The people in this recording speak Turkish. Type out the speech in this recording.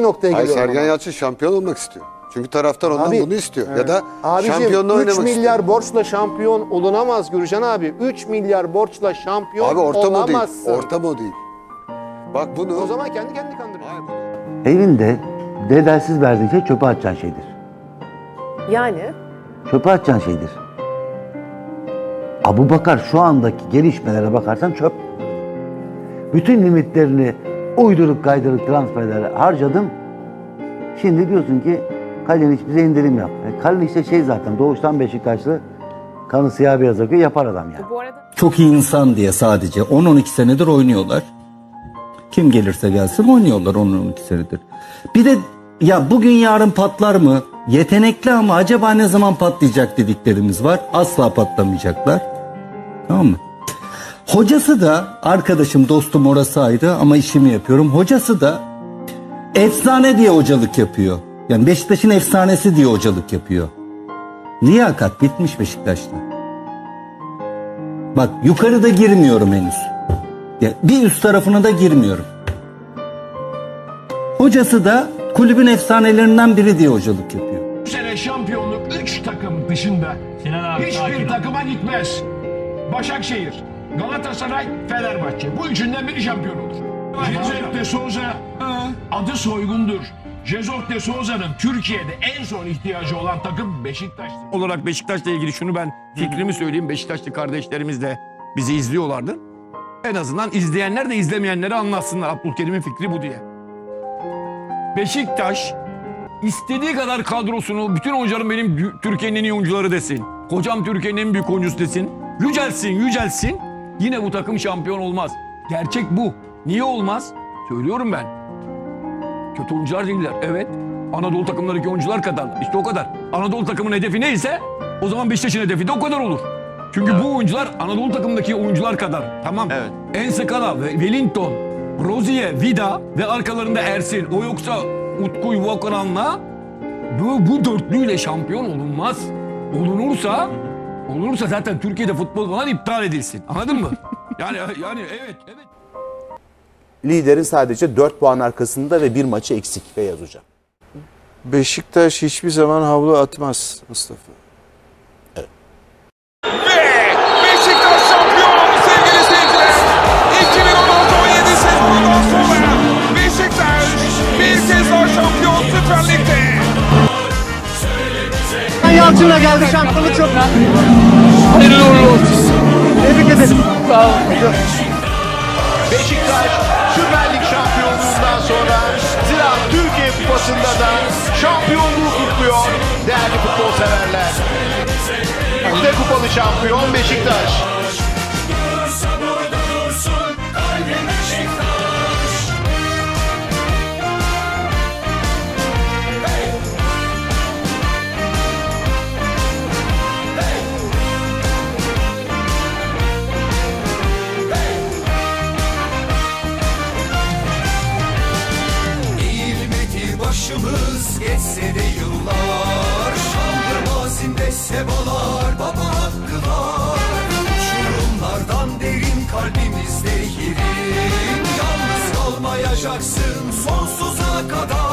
iki noktaya Hayır geliyorum. Sergen ama. Yalçın şampiyon olmak istiyor. Çünkü taraftar ondan Abi, bunu istiyor. evet. Ya da Abicim, şampiyonluğu 3 oynamak milyar istiyor. borçla şampiyon olunamaz Gürcan abi. 3 milyar borçla şampiyon Abi ortam o değil. olamazsın. Ortam o değil. Bak bunu... O zaman kendi kendini kandırıyorsun. Elinde bedelsiz verdiği şey çöpe atacağın şeydir. Yani Çöpe atacağın şeydir. Abu Bakar şu andaki gelişmelere bakarsan çöp. Bütün limitlerini uyduruk kaydırık transferlere harcadım. Şimdi diyorsun ki Kalinic bize indirim yap. E, Kalinic de şey zaten doğuştan Beşiktaşlı kanı siyah beyaz akıyor yapar adam yani. bu arada çok iyi insan diye sadece 10-12 senedir oynuyorlar. Kim gelirse gelsin oynuyorlar 10-12 senedir. Bir de ya bugün yarın patlar mı? Yetenekli ama acaba ne zaman patlayacak dediklerimiz var. Asla patlamayacaklar. Tamam mı? Hocası da arkadaşım dostum orası ayrı ama işimi yapıyorum. Hocası da efsane diye hocalık yapıyor. Yani Beşiktaş'ın efsanesi diye hocalık yapıyor. Liyakat bitmiş Beşiktaş'ta. Bak yukarıda girmiyorum henüz. Ya bir üst tarafına da girmiyorum. Hocası da kulübün efsanelerinden biri diye hocalık yapıyor. Bu sene şampiyonluk 3 takım dışında Sinan abi hiçbir takıma gitmez. Başakşehir, Galatasaray, Fenerbahçe. Bu üçünden biri şampiyon olur. Jesus de Souza adı soygundur. Jesus de Souza'nın Türkiye'de en son ihtiyacı olan takım Beşiktaş'tır. olarak Beşiktaş'la ilgili şunu ben fikrimi söyleyeyim. Beşiktaşlı kardeşlerimiz de bizi izliyorlardı. En azından izleyenler de izlemeyenlere anlatsınlar. Abdülkerim'in fikri bu diye. Beşiktaş istediği kadar kadrosunu bütün oyuncularım benim Türkiye'nin en iyi oyuncuları desin. Kocam Türkiye'nin en büyük oyuncusu desin. Yücelsin yücelsin. Yine bu takım şampiyon olmaz. Gerçek bu. Niye olmaz? Söylüyorum ben. Kötü oyuncular değiller. Evet. Anadolu takımlarındaki oyuncular kadar. İşte o kadar. Anadolu takımının hedefi neyse o zaman Beşiktaş'ın hedefi de o kadar olur. Çünkü bu oyuncular Anadolu takımındaki oyuncular kadar. Tamam. Evet. Ensekala, Wellington, Rozier, Vida ve arkalarında Ersin. O yoksa Utku Volkanan'la bu, bu dörtlüyle şampiyon olunmaz. Olunursa olunursa zaten Türkiye'de futbol falan iptal edilsin. Anladın mı? Yani yani evet evet. Liderin sadece 4 puan arkasında ve bir maçı eksik Beyaz Hocam. Beşiktaş hiçbir zaman havlu atmaz Mustafa. Beşiktaş Yalçın'la geldi şampiyonluk çok. Hayırlı uğurlu olsun. Tebrik ederim. Sağ olun. Beşiktaş Süper Lig şampiyonluğundan sonra Zira Türkiye Kupası'nda da şampiyonluğu kutluyor değerli futbol severler. Üçte kupalı şampiyon Beşiktaş. Kalmayacaksın sonsuza kadar